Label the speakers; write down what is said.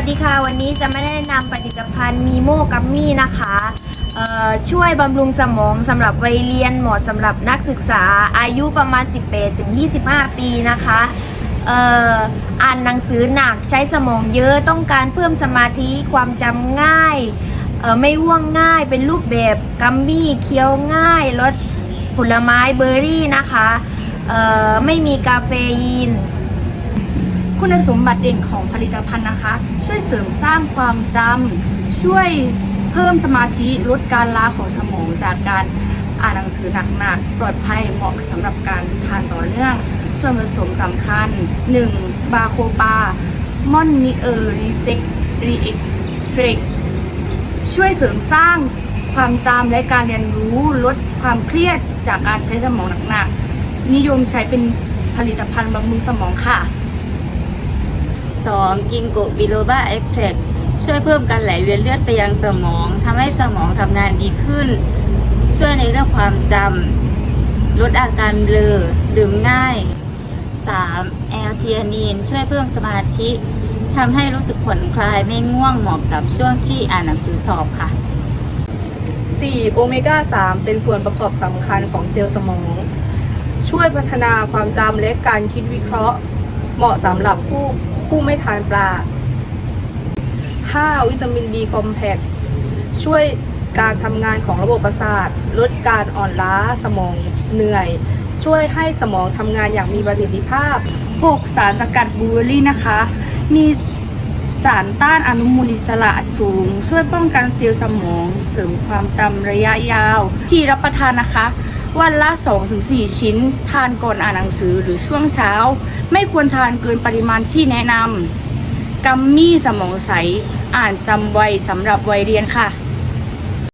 Speaker 1: วัสดีค่ะ วันนี้จะมาแนะนำผลิตภัณฑ์มีโมกัมมี่นะคะช่วยบำรุงสมองสำหรับวัยเรียนเหมาะสำหรับนักศึกษาอายุประมาณ 18ถึง25 ปีนะคะอ่านหนังสือหนักใช้สมองเยอะต้องการเพิ่มสมาธิความจำง่ายไม่ว่วงง่ายเป็นรูปแบบกัมมี่เคี้ยวง่ายรสผลไม้เบอร์รี่นะคะไม่มีกาเฟอีน
Speaker 2: คุณสมบัติเด่นของผลิตภัณฑ์นะคะ ช่วยเสริมสร้างความจำช่วยเพิ่มสมาธิลดการล้าของสมองจากการอ่านหนังสือหนักๆปลอดภัยเหมาะสำหรับการทานต่อเนื่อง ส่วนผสมสำคัญ 1. บาโคปามอนนิเออร์รีเซ็กรีเอ็กเทรกช่วยเสริมสร้างความจำและการเรียนรู้ลดความเครียดจากการใช้สมองหนักๆนิยมใช้เป็นผลิตภัณฑ์บำรุงสมองค่ะ
Speaker 3: 2. กินโกบิโลบาเอ็กเทช่วยเพิ่มการไหลเวียนเลือดไปยังสมองทำให้สมองทำงานดีขึ้น ช่วยในเรื่องความจำลดอาการเบลอดื่มง่าย 3. แอลเทียนีนช่วยเพิ่มสมาธิทำให้รู้สึกผ่อนคลายไม่ง่วงเหมาะกับช่วงที่อ่านหนังสือสอบค่ะ
Speaker 4: 4. โอเมก้า 3 เป็นส่วนประกอบสำคัญของเซลล์สมอง ช่วยพัฒนาความจำและการคิดวิเคราะห์ เหมาะสำหรับผู้ผู้ไม่ทานปลา 5. วิตามิน B คอมแพคช่วยการทำงานของระบบประสาท ลดการอ่อนล้าสมองเหนื่อย ช่วยให้สมองทำงานอย่างมีประสิทธิภาพ
Speaker 2: 6. สารสกัดบลูเบอร์รี่นะคะ มีสารต้านอนุมูลอิสระสูง ช่วยป้องกันเซลล์สมอง เสริมความจำระยะยาว ที่รับประทานนะคะ วันละ 2-4 ชิ้น ทานก่อนอ่านหนังสือหรือช่วงเช้า ไม่ควรทานเกินปริมาณที่แนะนำกัมมี่สมองใส อ่านจำไวสำหรับวัยเรียนค่ะ